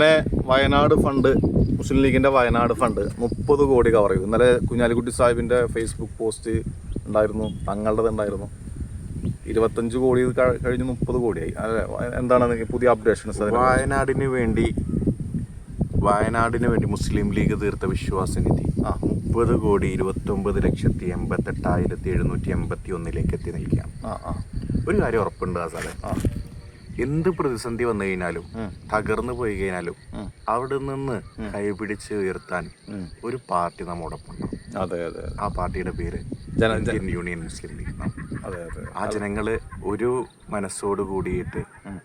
പിന്നെ വയനാട് ഫണ്ട് മുസ്ലിം ലീഗിന്റെ വയനാട് ഫണ്ട് മുപ്പത് കോടി കവർ ചെയ്തു. ഇന്നലെ കുഞ്ഞാലിക്കുട്ടി സാഹിബിന്റെ ഫേസ്ബുക്ക് പോസ്റ്റ് ഉണ്ടായിരുന്നു തങ്ങളുടെ ഉണ്ടായിരുന്നു. ഇരുപത്തഞ്ച് കോടി കഴിഞ്ഞ് മുപ്പത് കോടിയായി. അതെ എന്താണ് പുതിയ അപ്ഡേഷൻസ് സാർ വയനാടിന് വേണ്ടി വയനാടിന് വേണ്ടി മുസ്ലിം ലീഗ് തീർത്ത വിശ്വാസ നിധി. ആ. മുപ്പത് കോടി ഇരുപത്തൊമ്പത് ലക്ഷത്തി എൺപത്തെട്ടായിരത്തി എഴുന്നൂറ്റി എൺപത്തി ഒന്നിലേക്ക് എത്തി നിൽക്കാം. ആ ആ. ഒരു കാര്യം ഉറപ്പുണ്ട് ആ സാറേ ആ. എന്ത് പ്രതിസന്ധി വന്നു കഴിഞ്ഞാലും. തകർന്നു പോയി കഴിഞ്ഞാലും. അവിടെ നിന്ന് കൈപിടിച്ച് ഉയർത്താൻ ഒരു പാർട്ടി നമ്മോടൊപ്പം അതെ അതെ ആ പാർട്ടിയുടെ പേര് ഇന്ത്യൻ യൂണിയൻ മുസ്ലിം ലീഗ് ആ ജനങ്ങൾ ഒരു മനസ്സോട് കൂടിയിട്ട്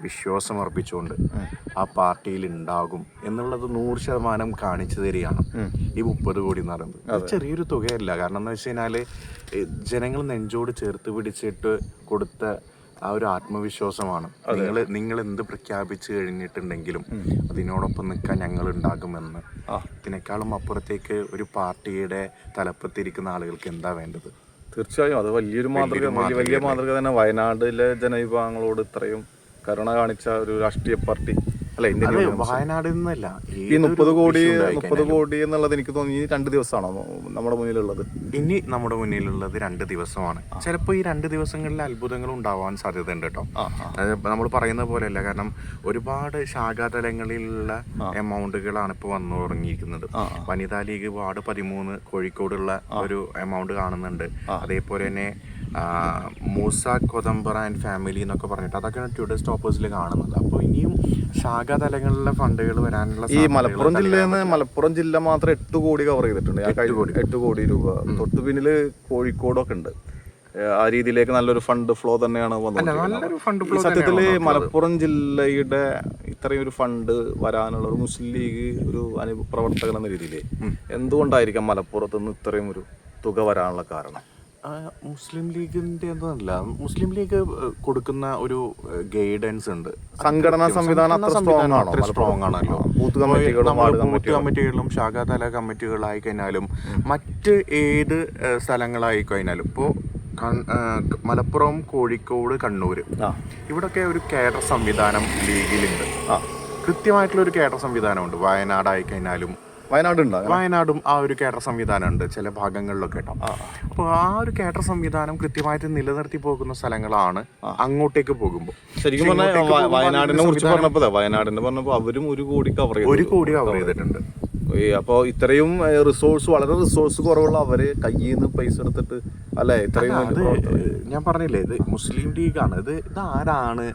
വിശ്വാസം അർപ്പിച്ചുകൊണ്ട് ആ പാർട്ടിയിൽ ഉണ്ടാകും എന്നുള്ളത് നൂറ് ശതമാനം കാണിച്ചു തരികയാണ് ഈ മുപ്പത് കോടി എന്ന് പറയുന്നത്. ചെറിയൊരു തുകയല്ല. കാരണം എന്ന് വെച്ച് കഴിഞ്ഞാൽ ജനങ്ങൾ നെഞ്ചോട് ചേർത്ത് പിടിച്ചിട്ട് കൊടുത്ത ആ ഒരു ആത്മവിശ്വാസമാണ്. നിങ്ങൾ നിങ്ങൾ എന്ത് പ്രഖ്യാപിച്ചു കഴിഞ്ഞിട്ടുണ്ടെങ്കിലും അതിനോടൊപ്പം നിൽക്കാൻ ഞങ്ങൾ ഉണ്ടാകുമെന്ന് അതിനേക്കാളും ഇതിനേക്കാളും അപ്പുറത്തേക്ക് ഒരു പാർട്ടിയുടെ തലപ്പത്തിരിക്കുന്ന ആളുകൾക്ക് എന്താ വേണ്ടത്? തീർച്ചയായും. അത് വലിയൊരു മാതൃക വലിയ വലിയ മാതൃക തന്നെ വയനാടിലെ ജനവിഭാഗങ്ങളോട് ഇത്രയും കരുണ കാണിച്ച ഒരു രാഷ്ട്രീയ പാർട്ടി. അല്ല ഇന്ത്യൻ വയനാട് നിന്നല്ല ഈ മുപ്പത് കോടി മുപ്പത് കോടി എന്നുള്ളത് എനിക്ക് തോന്നി രണ്ട് ദിവസമാണോ നമ്മുടെ മുന്നിലുള്ളത്? ഇനി നമ്മുടെ മുന്നിലുള്ളത് രണ്ട് ദിവസമാണ്. ചിലപ്പോൾ ഈ രണ്ട് ദിവസങ്ങളിൽ അത്ഭുതങ്ങൾ ഉണ്ടാവാൻ സാധ്യത ഉണ്ട് കേട്ടോ നമ്മൾ പറയുന്ന പോലെയല്ല കാരണം ഒരുപാട് ശാഖാതലങ്ങളിലുള്ള എമൗണ്ടുകളാണ് ഇപ്പോൾ വന്നു തുടങ്ങിയിരിക്കുന്നത് വനിതാ ലീഗ് വാർഡ് പതിമൂന്ന് കോഴിക്കോടുള്ള ഒരു എമൗണ്ട് കാണുന്നുണ്ട്. അതേപോലെ തന്നെ മൂസ കൊതമ്പറ ആൻഡ് ഫാമിലി എന്നൊക്കെ പറഞ്ഞിട്ട് അതൊക്കെയാണ് ട്യൂഡർ സ്റ്റോപ്പേഴ്സിൽ കാണുന്നത് അപ്പോൾ ഇനിയും ശാഖാ തലങ്ങളിലെ ഫണ്ടുകൾ വരാനുള്ള ഈ മലപ്പുറം ജില്ലയിൽ നിന്ന് മലപ്പുറം ജില്ല മാത്രം എട്ട് കോടി കവർ ചെയ്തിട്ടുണ്ട്. എട്ട് കോടി. രൂപ. തൊട്ട് പിന്നിൽ കോഴിക്കോടൊക്കെ ഉണ്ട്. ആ രീതിയിലേക്ക് നല്ലൊരു ഫണ്ട് ഫ്ലോ തന്നെയാണ് വന്നത്. സത്യത്തിൽ മലപ്പുറം ജില്ലയുടെ ഇത്രയും ഒരു ഫണ്ട് വരാനുള്ള ഒരു മുസ്ലിം ലീഗ് ഒരു അനു പ്രവർത്തകൻ എന്ന രീതിയിൽ എന്തുകൊണ്ടായിരിക്കാം മലപ്പുറത്ത് നിന്ന് ഇത്രയും ഒരു തുക വരാനുള്ള കാരണം? മുസ്ലിം ലീഗിന്റെ ഒന്നല്ല മുസ്ലിം ലീഗ് കൊടുക്കുന്ന ഒരു ഗൈഡൻസ് ഉണ്ട്. സംഘടനാ സംവിധാനം അത്ര സ്ട്രോങ് ആണല്ലോ. ബൂത്ത് ബൂത്ത് കമ്മിറ്റികളിലും ശാഖാതല കമ്മിറ്റികളായി കഴിഞ്ഞാലും മറ്റ് ഏത് സ്ഥലങ്ങളായി കഴിഞ്ഞാലും ഇപ്പോ മലപ്പുറം കോഴിക്കോട് കണ്ണൂർ ഇവിടൊക്കെ ഒരു കേഡർ സംവിധാനം ലീഗിലുണ്ട്. കൃത്യമായിട്ടുള്ള ഒരു കേഡർ സംവിധാനമുണ്ട്. വയനാടായി കഴിഞ്ഞാലും വയനാട് വയനാടും ആ ഒരു കേഡർ സംവിധാനം ഉണ്ട് ചില ഭാഗങ്ങളിലൊക്കെ കേട്ടോ. അപ്പോൾ ആ ഒരു കേഡർ സംവിധാനം കൃത്യമായിട്ട് നിലനിർത്തി പോകുന്ന സ്ഥലങ്ങളാണ് അങ്ങോട്ടേക്ക് പോകുമ്പോൾ. ശരിക്കും പറഞ്ഞാൽ വയനാടിനെ കുറിച്ച് പറഞ്ഞപ്പോ വയനാടിനെ പറഞ്ഞപ്പോ അവരും ഒരു കോടി കവർ ഒരു കോടി കവർ ചെയ്തിട്ടുണ്ട്. അപ്പോൾ ഇത്രയും റിസോഴ്സ് വളരെ റിസോഴ്സ് കുറവുള്ള അവർ കയ്യിൽ നിന്ന് പൈസ എടുത്തിട്ട് അല്ലെ? ഇത്രയും ഞാൻ പറഞ്ഞില്ലേ ഇത് മുസ്ലിം ലീഗാണ്. ഇത് ഇത് ആരാണ്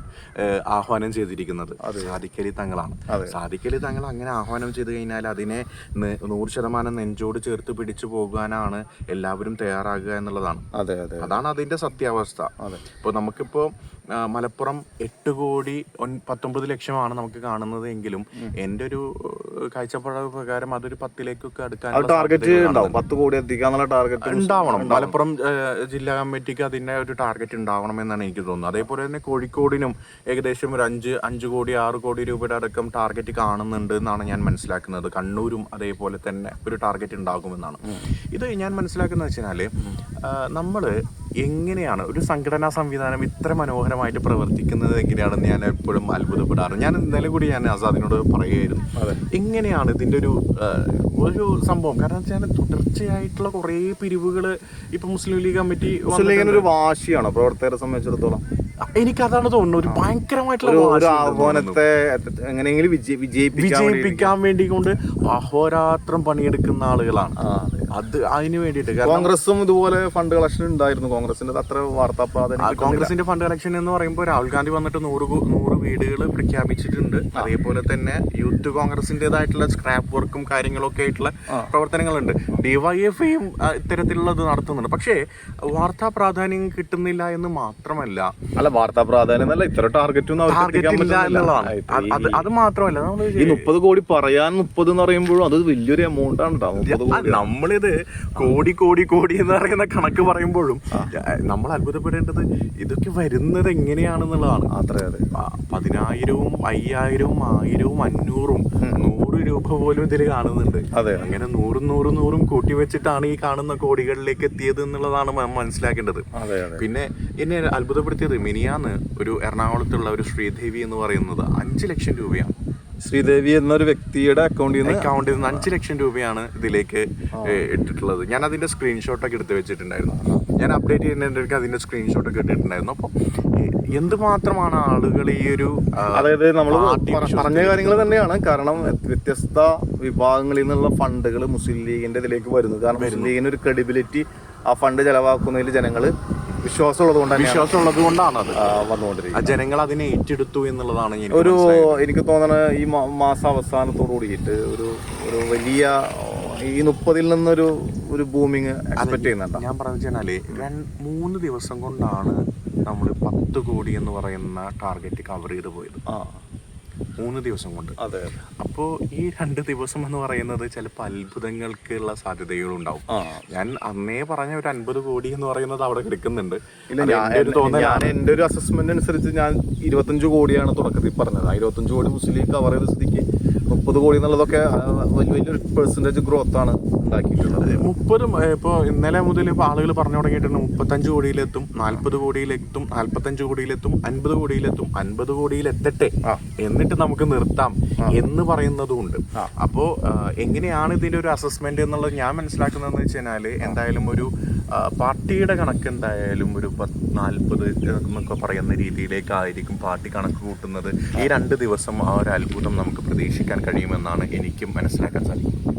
ആഹ്വാനം ചെയ്തിരിക്കുന്നത്? സാദിഖലി തങ്ങളാണ്. സാദിഖലി തങ്ങൾ അങ്ങനെ ആഹ്വാനം ചെയ്ത് കഴിഞ്ഞാൽ അതിനെ നൂറ് ശതമാനം നെഞ്ചോട് ചേർത്ത് പിടിച്ചു പോകാനാണ് എല്ലാവരും തയ്യാറാകുക എന്നുള്ളതാണ്. അതെ അതെ അതാണ് അതിന്റെ സത്യാവസ്ഥ. ഇപ്പോൾ നമുക്കിപ്പോ ആ, മലപ്പുറം എട്ട് കോടി പത്തൊമ്പത് ലക്ഷമാണ് നമുക്ക് കാണുന്നത് എങ്കിലും എന്റെ ഒരു കാഴ്ചപ്പാട് പ്രകാരം അതൊരു പത്തിലേക്കൊക്കെ അടുക്കാൻ ടാർഗറ്റ് ഉണ്ടാവും. പത്ത് കോടി എത്തിക്കാന്നുള്ള ടാർഗറ്റ് ഉണ്ടാവണം. മലപ്പുറം ജില്ലാ കമ്മിറ്റിക്ക് അതിന്റെ ഒരു ടാർഗറ്റ് ഉണ്ടാവണം എന്നാണ് എനിക്ക് തോന്നുന്നത്. അതേപോലെ തന്നെ കോഴിക്കോടിനും ഏകദേശം ഒരു അഞ്ച് അഞ്ച് കോടി ആറ് കോടി രൂപയുടെ അടക്കം ടാർഗറ്റ് കാണുന്നുണ്ട് എന്നാണ് ഞാൻ മനസ്സിലാക്കുന്നത്. കണ്ണൂരും അതേപോലെ തന്നെ ഒരു ടാർഗറ്റ് ഉണ്ടാകുമെന്നാണ്. ഇത് ഞാൻ മനസ്സിലാക്കുന്നത് വെച്ചാൽ നമ്മൾ എങ്ങനെയാണ് ഒരു സംഘടനാ സംവിധാനം ഇത്ര മനോഹരമായിട്ട് പ്രവർത്തിക്കുന്നത് എങ്ങനെയാണെന്ന് ഞാൻ എപ്പോഴും അത്ഭുതപ്പെടാറ്. ഞാൻ ഇന്നലെ കൂടി ഞാൻ ആസാദിനോട് പറയുകയായിരുന്നു. എങ്ങനെയാണ് ഇതിന്റെ ഒരു ഒരു സംഭവം? കാരണം വെച്ചാൽ തുടർച്ചയായിട്ടുള്ള കുറേ പിരിവുകൾ ഇപ്പൊ മുസ്ലിം ലീഗ് കമ്മിറ്റി മുസ്ലിം ലീഗിന് ഒരു വാശിയാണോ പ്രവർത്തകരെ സംബന്ധിച്ചിടത്തോളം? എനിക്കതാണ് തോന്നുന്നത് ഒരു ഭയങ്കരമായിട്ടുള്ള ഒരു ആഹ്വാനത്തെ എങ്ങനെയെങ്കിലും വിജയിപ്പിക്കാൻ വേണ്ടി കൊണ്ട് അഹോരാത്രം പണിയെടുക്കുന്ന ആളുകളാണ്. അത് അതിന് വേണ്ടിയിട്ട്. കോൺഗ്രസും ഇതുപോലെ ഫണ്ട് കളക്ഷൻ ഉണ്ടായിരുന്നു. കോൺഗ്രസിന്റെ അത്ര വാർത്താ പ്രാധാന്യം കോൺഗ്രസിന്റെ ഫണ്ട് കളക്ഷൻ എന്ന് പറയുമ്പോൾ രാഹുൽ ഗാന്ധി വന്നിട്ട് നൂറ് നൂറ് വീടുകൾ പ്രഖ്യാപിച്ചിട്ടുണ്ട്. അതേപോലെ തന്നെ യൂത്ത് കോൺഗ്രസിന്റേതായിട്ടുള്ള സ്ക്രാപ്പ് വർക്കും കാര്യങ്ങളൊക്കെ ആയിട്ടുള്ള പ്രവർത്തനങ്ങളുണ്ട്. ഡിവൈഎഫ്ഐയും ഇത്തരത്തിലുള്ളത് നടത്തുന്നുണ്ട്. പക്ഷേ വാർത്താ പ്രാധാന്യം കിട്ടുന്നില്ല എന്ന് മാത്രമല്ല. അല്ല വാർത്താ പ്രാധാന്യം എന്നല്ല ഇത്ര ടാർഗറ്റ്. അത് മാത്രമല്ല ഈ മുപ്പത് കോടി പറയാൻ മുപ്പത് എന്ന് പറയുമ്പോഴും അത് വലിയൊരു എമൗണ്ട് ആണ് നമ്മളിത് കോടി കോടി കോടി എന്ന് പറയുന്ന കണക്ക് പറയുമ്പോഴും നമ്മൾ അത്ഭുതപ്പെടേണ്ടത് ഇതൊക്കെ വരുന്നത് എങ്ങനെയാണെന്നുള്ളതാണ്. അത്രേ അതെ പതിനായിരവും അയ്യായിരവും ആയിരവും അഞ്ഞൂറും നൂറ് രൂപ പോലും ഇതിൽ കാണുന്നുണ്ട്. അതെ. അങ്ങനെ നൂറും നൂറും നൂറും കൂട്ടി വെച്ചിട്ടാണ് ഈ കാണുന്ന കോടികളിലേക്ക് എത്തിയത് എന്നുള്ളതാണ് മനസ്സിലാക്കേണ്ടത്. പിന്നെ എന്നെ അത്ഭുതപ്പെടുത്തിയത് മിനിയാന്ന് ഒരു എറണാകുളത്തുള്ള ഒരു ശ്രീദേവി എന്ന് പറയുന്നത് അഞ്ച് ലക്ഷം രൂപയാണ്. ശ്രീദേവി എന്നൊരു വ്യക്തിയുടെ അക്കൗണ്ടിൽ നിന്ന് അക്കൗണ്ടിൽ നിന്ന് അഞ്ച് ലക്ഷം രൂപയാണ് ഇതിലേക്ക് ഇട്ടിട്ടുള്ളത്. ഞാൻ അതിന്റെ സ്ക്രീൻഷോട്ടൊക്കെ എടുത്ത് വെച്ചിട്ടുണ്ടായിരുന്നു. ഞാൻ അപ്ഡേറ്റ് ചെയ്യുന്നതിന്റെ അതിന്റെ സ്ക്രീൻഷോട്ട് കിട്ടിയിട്ടുണ്ടായിരുന്നു അപ്പോൾ എന്തുമാത്രമാണ് ആളുകൾ ഈ ഒരു അതായത് നമ്മൾ പറഞ്ഞ കാര്യങ്ങൾ തന്നെയാണ്. കാരണം വ്യത്യസ്ത വിഭാഗങ്ങളിൽ നിന്നുള്ള ഫണ്ടുകൾ മുസ്ലിം ലീഗിന്റെ ഇതിലേക്ക് വരുന്നു. കാരണം മുസ്ലിം ലീഗിന് ഒരു ക്രെഡിബിലിറ്റി ആ ഫണ്ട് ചെലവാക്കുന്നതിൽ ജനങ്ങൾ വിശ്വാസമുള്ളത് കൊണ്ടാണ് വിശ്വാസമുള്ളത് കൊണ്ടാണ് അത് വന്നുകൊണ്ടിരിക്കുന്നത്. ജനങ്ങൾ അതിനെ ഏറ്റെടുത്തു എന്നുള്ളതാണ് ഒരു എനിക്ക് തോന്നുന്നത് ഈ മാസം അവസാനത്തോടു കൂടിയിട്ട് ഒരു ഒരു വലിയ ഈ മുപ്പതിൽ നിന്നൊരു ഒരു ബൂമിങ് എക്സ്പെക്ട് ചെയ്യുന്നുണ്ട്? ഞാൻ പറഞ്ഞു വെച്ചാൽ മൂന്ന് ദിവസം കൊണ്ടാണ് നമ്മൾ പത്ത് കോടി എന്ന് പറയുന്ന ടാർഗറ്റ് കവർ ചെയ്ത് പോയത്. മൂന്ന് ദിവസം കൊണ്ട്. അതെ അപ്പോൾ ഈ രണ്ട് ദിവസം എന്ന് പറയുന്നത് ചിലപ്പോൾ അത്ഭുതങ്ങൾക്കുള്ള സാധ്യതകളുണ്ടാവും. ഉണ്ടാവും ഞാൻ അന്നേ പറഞ്ഞ ഒരു അൻപത് കോടി എന്ന് പറയുന്നത് അവിടെ കിടക്കുന്നുണ്ട്. ഞാൻ എന്റെ ഒരു അസസ്മെന്റ് അനുസരിച്ച് ഞാൻ ഇരുപത്തഞ്ച് കോടിയാണ് തുടക്കത്തിൽ പറഞ്ഞത്. ആ ഇരുപത്തഞ്ച് കോടി മുസ്ലിം കവർ ചെയ്ത സ്ഥിതിക്ക് മുപ്പത് കോടി എന്നുള്ളതൊക്കെ വലിയ വലിയൊരു പെർസെന്റേജ് ഗ്രോത്ത് ആണ് ഉണ്ടാക്കിയിട്ടുള്ളത്. മുപ്പത് ഇപ്പോൾ ഇന്നലെ മുതൽ ഇപ്പോൾ ആളുകൾ പറഞ്ഞു തുടങ്ങിയിട്ടുണ്ട് മുപ്പത്തഞ്ച് കോടിയിലെത്തും നാൽപ്പത് കോടിയിലെത്തും നാൽപ്പത്തഞ്ച് കോടിയിലെത്തും അൻപത് കോടിയിലെത്തും അൻപത് കോടിയിലെത്തട്ടെ. എന്നിട്ട് നമുക്ക് നിർത്താം എന്ന് പറയുന്നതും ഉണ്ട് അപ്പോൾ എങ്ങനെയാണ് ഇതിന്റെ ഒരു അസസ്മെന്റ് എന്നുള്ളത് ഞാൻ മനസ്സിലാക്കുന്നതെന്ന് വെച്ച് കഴിഞ്ഞാൽ എന്തായാലും ഒരു പാർട്ടിയുടെ കണക്ക് എന്തായാലും ഒരു പത്ത് നാൽപ്പത് എന്നൊക്കെ പറയുന്ന രീതിയിലേക്കായിരിക്കും പാർട്ടി കണക്ക് കൂട്ടുന്നത്. ഈ രണ്ട് ദിവസം ആ ഒരു അത്ഭുതം നമുക്ക് പ്രതീക്ഷിക്കാൻ കഴിയുമെന്നാണ് എനിക്കും മനസ്സിലാക്കാൻ സാധിക്കുന്നത്.